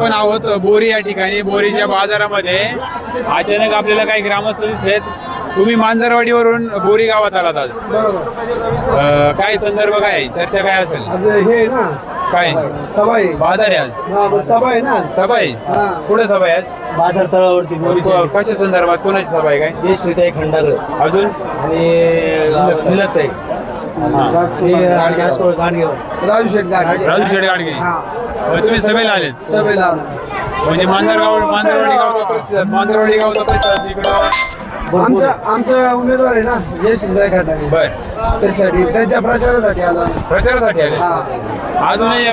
आपण आहोत बोरी या ठिकाणी. बोरीच्या बाजारामध्ये अचानक आपल्याला काही ग्रामस्थ दिसलेत. तुम्ही मांजरवाडीवरून बोरी गावात आलात आज. अं, काय संदर्भ काय? आहे? चर्चा काय असेल? आज हे आहे ना काय? सभा आहे. बाजार आहे आज. हा, मग सभा आहे ना आज. सभा आहे? हा. कुठे सभा आहे आज? बाजार तळावरती बोरीचे कशा संदर्भात? कोणाची सभा आहे काय? जय श्रीताई खंडागळे. अजून? आणि निलताई आणि राजू शेठ गाडी राजू शेड गाडगे. हा. तुम्ही सभेला आले? सभेला आलो. म्हणजे मांजरगाव मांजरवाडी गाव मांजरवाडी गाव इकडं आमचा आमचा उमेदवार आहे ना जय शिंदे खटारे बर. त्यासाठी त्यांच्या प्रचारासाठी आलो. प्रचारासाठी आले? हा. अजूनही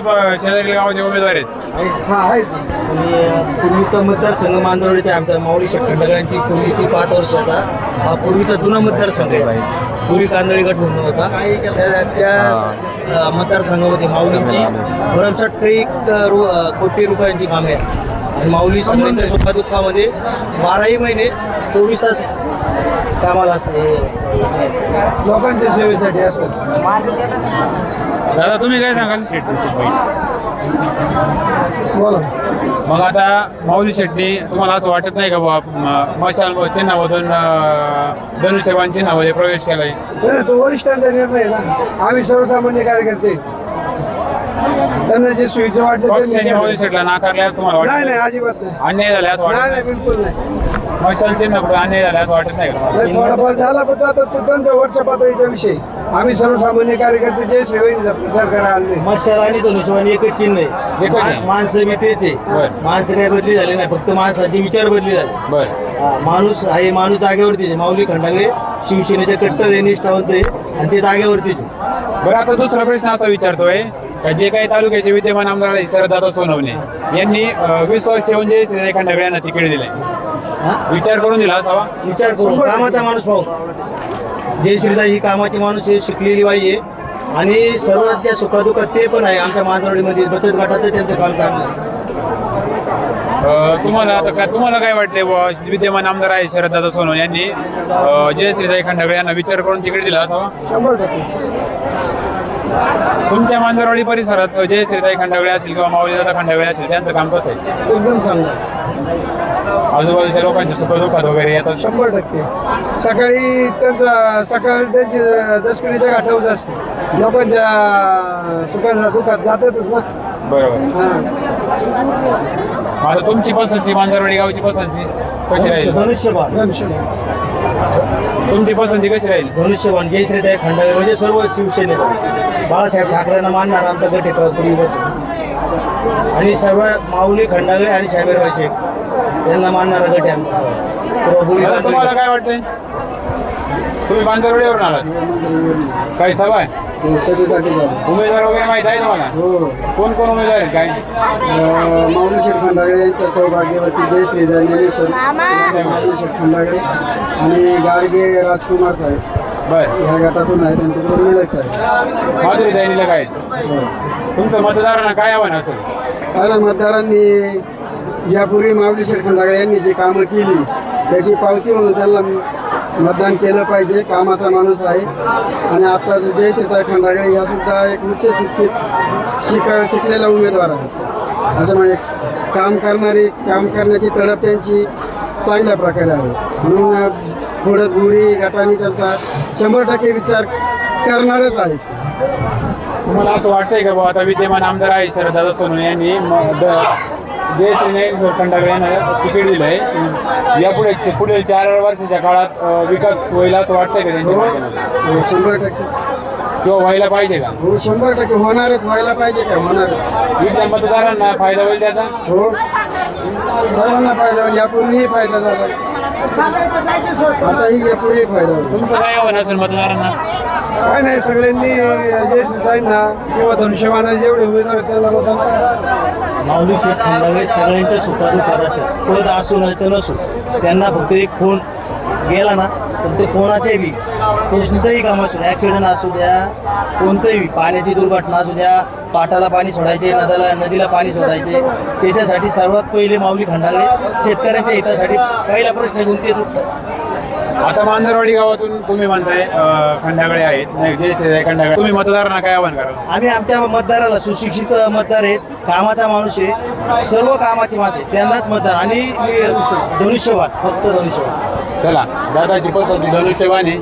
शेजारी गावाचे उमेदवार आहेत? हा आहेत. आणि पूर्वीचा मतदारसंघ मांदरवाडीचा आमच्या माऊली शेठ खंडागळ्यांची पूर्वीची पाच वर्षाचा हा पूर्वीचा जुना मतदारसंघ आहे पूर्वी कांदळी गट म्हणून होता. त्या त्या मतदारसंघामध्ये माऊलींची भरमसाठ काही कोटी रुपयांची कामे आहेत. आणि माऊली सगळ्यांच्या सुखदुःखामध्ये बाराही महिने चोवीस तास कामाला असते लोकांच्या सेवेसाठी असतात. दादा तुम्ही काय सांगाल? बोला. मग आता माऊली शेट्टी तुम्हाला असं वाटत नाही का बाबा मशाल चिन्हामधून अं, धनुष्यबाण चिन्हामध्ये प्रवेश केलाय? तो वरिष्ठांचा निर्णय ना. आम्ही सर्वसामान्य कार्यकर्ते. त्यांना जे सुविधा वाटते शेटला नाकारल्यास तुम्हाला नाही नाही वाटत अजिबात नाही. अन्याय झाला असं नाही वाटत? नाही बिलकुल नाही. नाही मशाल चिन्ह कुठं अन्याय झाला असं वाटत नाही का? नाही, थोडाफार झाला पण तो आता तो त्यांचा वरच्या पातळीचा विषय आम्ही सर्वसामान्य कार्यकर्ते जे श्रेवणीचा प्रचार करायला आले मशाल आणि धनुष्यवाणी एकच चिन्ह आहे. एकच आहे. मा- माणसं बी तेच आहे. बरं. माणसं काही बदली झाली नाही फक्त माणसाचे विचार बदली झाले. बर. हा, माणूस आहे माणूस जागेवरतीच आहे. माऊली खंडागळे शिवसेनेचे कट्टर आहे निष्ठावंत आहे आणि ते जागेवरतीच आहे. बरं आता दुसरा प्रश्न असा विचारतोय. जे काही तालुक्याचे विद्यमान आमदार आहेत शरददादा सोनवणे यांनी विश्वास ठेवून जे खंडागळ्यांना तिकीट दिले? विचार करून दिला असावा विचार करून. कामाचा माणूस पाहू जय श्रीदाई ही कामाची माणूस शिकलेली बाई आहे. आणि सर्वात सुखदुःखात ते पण आहे. आमच्या मांजरवाडीमध्ये बचत गटाचं त्यांचं काम चांगलं आहे. अं, तुम्हाला आता काय तुम्हाला काय वाटतंय बुवा? विद्यमान आमदार आहे शरददादा सोनवणे यांनी अं, जय श्रीदाई खंडागळे यांना विचार करून तिकीट दिला असावा शंभर टक्के. तुमच्या मांजरवाडी परिसरात जय श्रीदाई खंडागळे असतील किंवा माऊलीदादा खंडागळे असतील त्यांचं काम कसं आहे? एकदम चांगलं. आजूबाजूच्या लोकांच्या सुखदुःखात वगैरे येतात. शंभर टक्के. सकाळी त्यांचा सकाळी त्यांची दशकरीच्या घाटावर असते लोकांच्या सुखाच्या दुःखात जातातच ना. बरोबर. आता तुमची पसंती मांजरवाडी गावची पसंती कशी राहील? धनुष्यबाण. तुमची पसंती कशी राहील? धनुष्यबाण जय श्रीदाई खंडागळे म्हणजे सर्व शिवसेने बाळासाहेब ठाकरेंना मानणार आमचा गट आहे पूर्वीपासून आणि सर्व माऊली खंडागळे आणि साहेबराव शेख यांना मानणारा गट आहे आमचा सर्व. तुम्हाला काय वाटतंय? तुम्ही मांजरवाडीवरून आलात. काही सभा आहे सभेसाठी झालं. उमेदवार वगैरे माहीत आहे तुम्हाला? हो. कोण कोण उमेदवार आहेत काय? माऊली शेठ खंडागळे यांच्या सौभाग्यवती जय श्री ज्ञानेश्वर माऊली शेठ खंडागळे आणि गाडगे राजकुमार साहेब. बर. ह्या गटातून आहे त्यांच्याकडे साहेब. माधुरी काय? तुमचं मतदारांना काय आव्हान असेल? पहिल्या मतदारांनी यापूर्वी माऊली शेठ खंडागळे यांनी जी कामं केली त्याची पावती म्हणून त्यांना मतदान केलं पाहिजे कामाचा माणूस आहे. आणि आता जय श्रीताई खंडागळे या सुद्धा एक उच्च शिक्षित शिका शिकलेला उमेदवार आहे त्याच्यामुळे म्हणजे काम करणारी काम करण्याची तडप त्यांची चांगल्या प्रकारे आहे. म्हणून थोडं गुढी गटाने त्यांचा शंभर टक्के विचार करणारच आहे तुम्हाला असं वाटतंय का बाबा आता विद्यमान आमदार आहे शरददादा सोनवणे यांनी म- द- जय श्री खंडागळे यांना तिकीट दिलंय यापुढे पुढील चार वर्षाच्या काळात विकास होईल असं वाटतंय का त्यांच्या? हो, शंभर टक्के. किंवा व्हायला पाहिजे का? हो शंभर टक्के होणारच व्हायला पाहिजे का? होणारच. इथल्या मतदारांना फायदा होईल त्याचा? हो. सर्वांना फायदा होईल यापूर्वीही फायदा झाला. आताही यापुढेही फायदा होईल. तुमचं काय आव्हान असेल मतदारांना? काय नाही सगळ्यांनी जय सीताईंना किंवा धनुष्यबाणा जेवढे उमेदवार त्याला मतदान माऊली शेख खंडावे सगळ्यांच्या सुखादुखात असतात. पद असू नाही तर नसू. त्यांना फक्त एक फोन गेला ना तर ते कोणाचे बी कोणतंही काम असू द्या ॲक्सिडेंट असू द्या कोणतंही बी पाण्याची दुर्घटना असू द्या पाटाला पाणी सोडायचे नद्याला नदीला पाणी सोडायचे त्याच्यासाठी सर्वात पहिले माऊली खंडाले शेतकऱ्यांच्या हितासाठी पहिला प्रश्न घेऊन ते? आता मांजरवाडी गावातून तुम्ही म्हणताय अं, खंडागळे आहेत. नाही जयश्री खंडागळे. तुम्ही मतदारांना काय आव्हान कराल? आम्ही आमच्या मतदाराला सुशिक्षित मतदार आहेत. कामाचा माणूस आहे. सर्व कामाचे माणूस त्यांनाच मतदार आणि मी धनुष्यवान फक्त धनुष्यवान चला दादाची पसंती धनुष्यवाने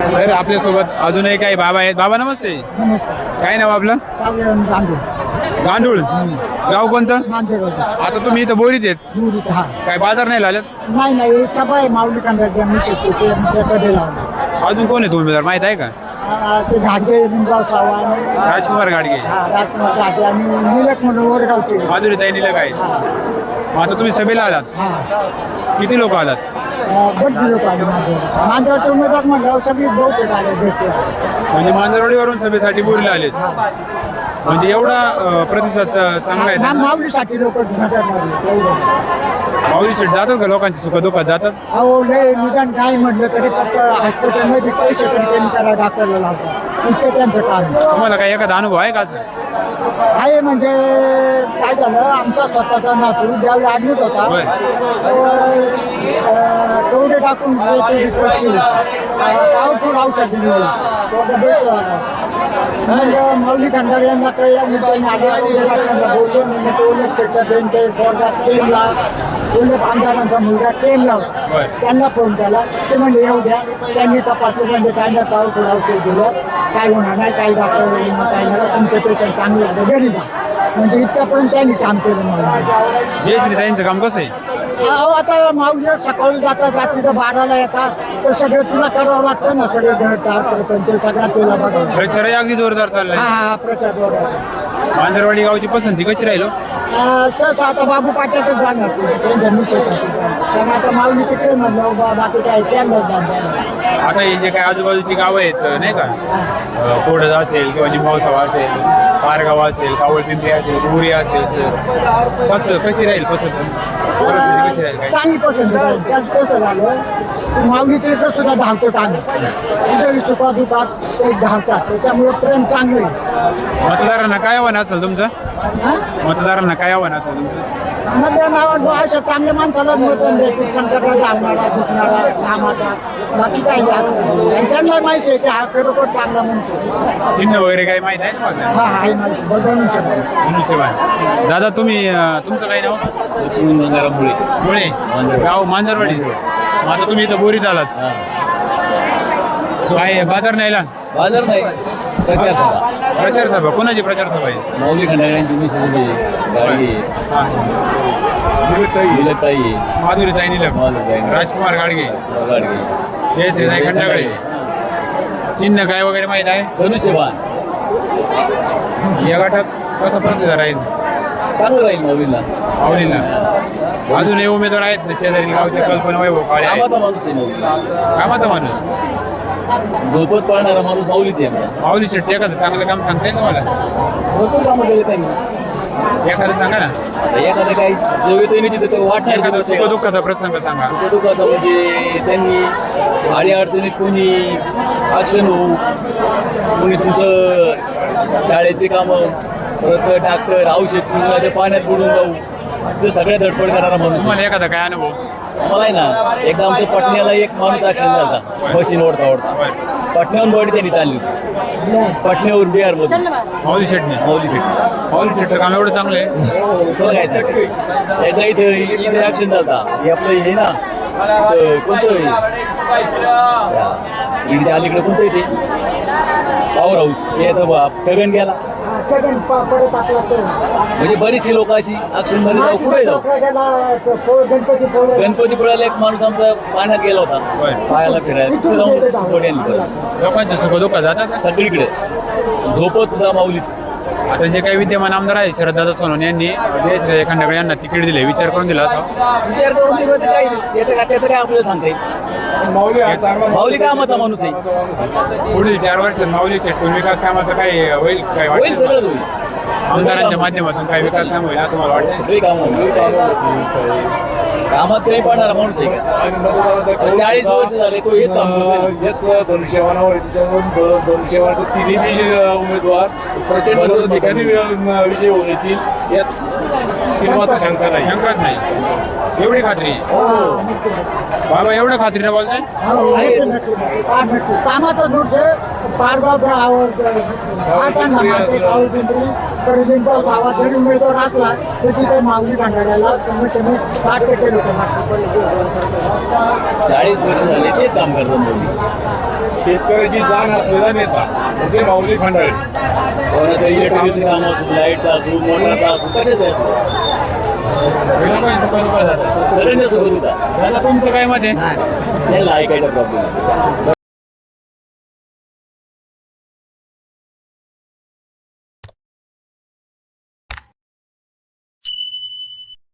तर आपल्यासोबत अजूनही काही बाबा आहेत. बाबा नमस्ते. नमस्कार. काय नाव आपलं? गांडूळ. गाव कोणतं? मांजरवाडी आता तुम्ही इथं बोरीत आहेत. दुरीत हा. काय बाजार नाही लागले नाही नाही सभा आहे माऊली मिशेची ते सभेला आलो. अजून कोण आहे उमेदवार? माहीत आहे का? आ, ते घाटगे लिंगाव सावंत राजकुमार गाडगे हा राजकुमार घाटे आणि निलक म्हणून वडगावचे. माधुरी ताईनीला काय हा. मग आता तुम्ही सभेला आलात. हा. किती लोक आलात? बरेच लोक आले उमेदवार म्हटल्यावर सगळी बहुतेक आले भेटते म्हणजे मांजरवाडीवरून सभेसाठी बोरीला आलेत. म्हणजे एवढा अं, प्रतिसाद चा- चांगला आहे. माऊलीसाठी लोक झगडणारे एवढं माऊली शेठ जातात का लोकांची सुख दुःखात जातात? अहो लय निदान काय म्हटलं तरी फक्त हॉस्पिटलमध्ये पैसे तरी कमी करा डॉक्टरला लावतात. इतकं त्यांचं काम आहे. तुम्हाला काही एखादा अनुभव आहे का असं? आहे म्हणजे काय झालं आमचा स्वतःचा नातू ज्यावेळी ॲडमिट होता होय. तेवढे टाकून पॉवरफुल औषध मग मौली खंडार यांना कळलं मी बोललो. म्हणजे तेवढं त्याच्या बेंटे पोरगा केमला तेवढ्या आमदारांचा मुलगा होय. त्यांना फोन केला. ते म्हणजे येऊ द्या. त्यांनी तपासलं म्हणजे काय नाही पॉवरफुल औषध दिलं. काय होणार नाही काही डॉक्टर काय नाही. तुमचं पेशंट चांगलं झालं घरी जा. म्हणजे इतक्यापर्यंत त्यांनी काम केलं मला. जयश्री ताईंचं काम कसं आहे? अहो आता माऊली सकाळी जातात रात्रीचं बाराला येतात. तर सगळं तिला करावं लागतं ना सगळे घर दार प्रपंच सगळा तिला बघावं प्रचारही अगदी जोरदार हा चाललाय. हा प्रचार बरोबर मांजरवाडी गावची पसंती कशी राहिलो? सहसा आता बाबू पाट्यातच जाणार. त्यांच्या मिसेसाठी कारण आता माऊली तिकडे म्हणलं बा बाकी काय त्यांनाच बांधायला आता हे जे काही आजूबाजूची गावं आहेत नाही का? अं, कोडद असेल किंवा निंबावसावा असेल पारगाव असेल कावळपिंपरी असेल गुरी असेल कसं कशी राहील पसंत? कशी राहील काय चांगली पसंत आहे त्याच कसं झालं माऊलीच्या इकडं सुद्धा धावतो आम्ही. तिथं सुखा दुखात ते धावतात. त्याच्यामुळे प्रेम चांगलं आहे. मतदारांना काय आव्हान असेल तुमचं? हा? मतदारांना काय आव्हान असेल तुमचं? मध्ये नावात अशा चांगल्या माणसाला मतं देतील संकटात धावणारा दुखणारा कामाचा बाकी काही जास्त नाही. आणि त्यांना माहिती आहे की हा खरोखर चांगला मनुष्य आहे. चिन्ह वगैरे काही माहीत आहे तुम्हाला हा आहे माहिती. बदलू शकतो धनुष्यबाण दादा तुम्ही अं, तुमचं काय नाव? मुळे. मुळे? गाव मांजरवाडी. मग आता तुम्ही इथं बोरीत आलात. काय बाजार न्यायला बाजार नाही. प्रचार सभा. प्रचार सभा. कोणाची प्रचार सभा आहे? मौली खंडाळ्यांची मिसळी गाडी मिलताई माधुरी ताई निलम. माधुरीताई. राजकुमार गाडगे. गाडगे. जयश्रीताई खंडागळे. चिन्ह काय वगैरे माहीत आहे? धनुष्यबाण. या गटात कसा प्रतिसाद राहील? चांगलं राहील माऊलीला. अजूनही उमेदवार आहेत ना शेजारी गावचे कल्पना वैभव काळे आहेत. कामाचा माणूस आहे कामाचा माणूस. झोपत पाळणारा माणूस माऊलीच आहे आमचा माऊली शेट्टी एखादं चांगलं काम सांगता येईल तुम्हाला? भरपूर कामं केले त्यांनी. एखादं सांगा ना. आता एखादं काही जो येतो नाही तिथं वाटणार एखादा सुख दुःखाचा प्रसंग सांगा. दुखाचं म्हणजे त्यांनी आडी अडचणीत कोणी ॲक्शन होऊ कोणी तुमचं शाळेचे कामं परत डॉक्टर औषध तुम्हाला ते पाण्यात बुडून जाऊ. ते सगळ्या धडपड करणारा माणूस. तुम्हाला एखादा काय अनुभव? मला आहे ना एकदा आमच्या पटण्याला एक माणूस ॲक्शन झाला मशीन ओढता ओढता. पटण्याहून बॉडी त्यांनी ताणली होती. पटण्यावरून बिहार मधून माऊली शेटने? मौली शेट्टी माऊली शेट्ट काम एवढं चांगलं आहे सांग? एकदा इथं इथे ॲक्शन झाला हे आपलं हे ना कोणतं? या, शिर्डीच्या अलीकडे कोणतं आहे ते? पॉवर हाऊस याचा छगन गेला. हा, छगन प- परत आपला तो. म्हणजे बरीचशी लोक अशी ॲक्शनमध्ये जाऊ पुढे जाऊ गणपती पोळा गणपतीपुळ्याला एक माणूस आमचा पाण्यात गेला. होता. पायाला फिरायला. तिथे जाऊन बॉडी आणली परत. लोकांचे सुख दुःख जातात. सगळीकडे. झोपत सुद्धा माऊलीच. आता जे काही विद्यमान आमदार आहे शरददादा सोनवणे यांनी जयश्री यांना तिकीट दिले. विचार करून दिला असा विचार करून दिलं तर काही त्याचं काय आपल्याला सांगता येईल? माऊली कामाचा माणूस आहे. पुढील चार वर्षात माऊली शेटकून विकास कामाचं काही होईल काय होईल वाटतं सगळं होईल आमदारांच्या माध्यमातून काही विकास काम होईल असं मला वाटतं कामात काही पडणारा माणूस आहे का? चाळीस वर्ष झाले तो हेच धनुष्यवानावर आहे. त्याच्यावरून धनुष्यवान तिन्ही उमेदवार प्रचंड ठिकाणी विजय होऊन येतील यात मात्र शंका नाही. शंकाच नाही. एवढी खात्री. बाबा एवढं बोलताय हो. फार नक्की. कामाचा दोष आहे. गावात जरी उमेदवार असला तर तिथे माऊली भांडाऱ्याला कमीत कमी साठ टक्के लोक चाळीस वर्ष झाले तेच काम करतात मोदी शेतकऱ्याची जाण असलेला नेता म्हणजे माऊली असू लाईटचं असू मोटरचं असू कशाचं असू. सगळ्यांना सोबत दादा तुमचं काय मत आहे? त्याला ऐकायचा प्रॉब्लेम